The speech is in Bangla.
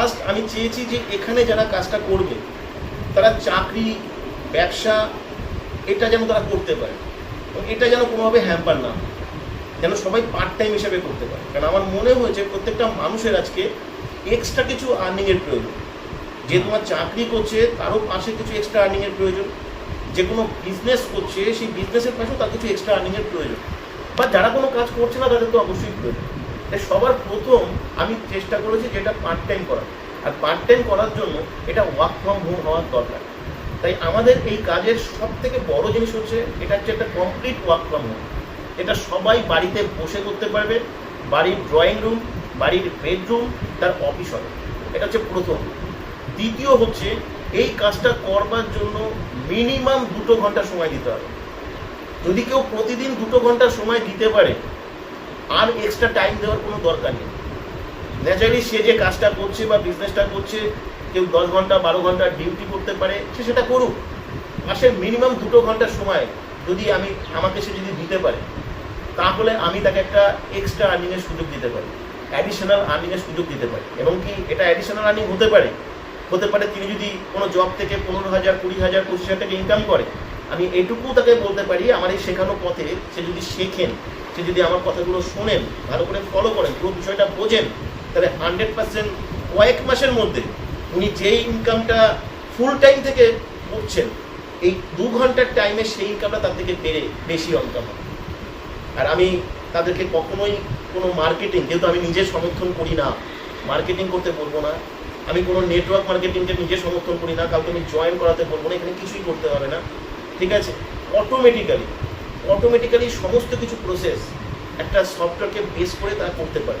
ফার্স্ট আমি চেয়েছি যে এখানে যারা কাজটা করবে, তারা চাকরি, ব্যবসা, এটা যেন তারা করতে পারে। এটা যেন কোনোভাবে হ্যাম্পার না যেন সবাই পার্ট টাইম হিসেবে করতে পারে। কারণ আমার মনে হয়েছে প্রত্যেকটা মানুষের আজকে এক্সট্রা কিছু আর্নিংয়ের প্রয়োজন। যে তোমার চাকরি করছে, তারও পাশে কিছু এক্সট্রা আর্নিংয়ের প্রয়োজন। যে কোনো বিজনেস করছে, সেই বিজনেসের পাশেও তার কিছু এক্সট্রা আর্নিংয়ের প্রয়োজন। বা যারা কোনো কাজ করছে না, তাদের তো অবশ্যই প্রয়োজন। তাই সবার প্রথম আমি চেষ্টা করেছি যে এটা পার্ট টাইম করা আর পার্ট টাইম করার জন্য এটা ওয়ার্ক ফ্রম হোম হওয়ার দরকার। তাই আমাদের এই কাজের সব থেকে বড় জিনিস হচ্ছে, এটা হচ্ছে একটা কমপ্লিট ওয়ার্ক ফ্রম হোম এটা সবাই বাড়িতে বসে করতে পারবে, বাড়ির ড্রয়িং রুম বাড়ির বেডরুম তার অফিস হবে। এটা হচ্ছে প্রথম। দ্বিতীয় হচ্ছে, এই কাজটা করবার জন্য মিনিমাম দুটো ঘণ্টা সময় দিতে হবে। যদি কেউ প্রতিদিন দুটো ঘণ্টা সময় দিতে পারে আর এক্সট্রা টাইম দেওয়ার কোনো দরকার নেই। ন্যাচারালি সে যে কাজটা করছে বা বিজনেসটা করছে, কেউ দশ ঘণ্টা, বারো ঘণ্টা ডিউটি করতে পারে, সে সেটা করুক। মাসে মিনিমাম দুটো ঘণ্টার সময় যদি আমি, আমাকে সে যদি দিতে পারে, তাহলে আমি তাকে একটা এক্সট্রা আর্নিংয়ের সুযোগ দিতে পারি। অ্যাডিশনাল আর্নিংয়ের সুযোগ দিতে পারি। এবং কি এটা অ্যাডিশনাল আর্নিং হতে পারে? হতে পারে তিনি যদি কোনো জব থেকে পনেরো হাজার, কুড়ি হাজার, পঁচিশ হাজার টাকা ইনকাম করে আমি এটুকু তাকে বলতে পারি, আমার এই শেখানো পথে সে যদি শেখেন, সে যদি আমার কথাগুলো শোনেন, ভালো করে ফলো করেন, পুরো বিষয়টা বোঝেন, তাহলে হান্ড্রেড পার্সেন্ট কয়েক মাসের মধ্যে উনি যেই ইনকামটা ফুল টাইম থেকে করছেন, এই দু ঘণ্টার টাইমে সেই ইনকামটা তার থেকে বেড়ে বেশি ইনকাম হবে আর আমি তাদেরকে কখনোই কোনো মার্কেটিং যেহেতু আমি নিজে সমর্থন করি না মার্কেটিং করতে বলব না, আমি কোনো নেটওয়ার্ক মার্কেটিংকে নিজে সমর্থন করি না, কাউকে আমি জয়েন করাতে বলব না, এখানে কিছুই করতে হবে না। ঠিক আছে? অটোমেটিক্যালি অটোমেটিক্যালি সমস্ত কিছু প্রসেস একটা সফটওয়্যারকে বেস করে তারা করতে পারে।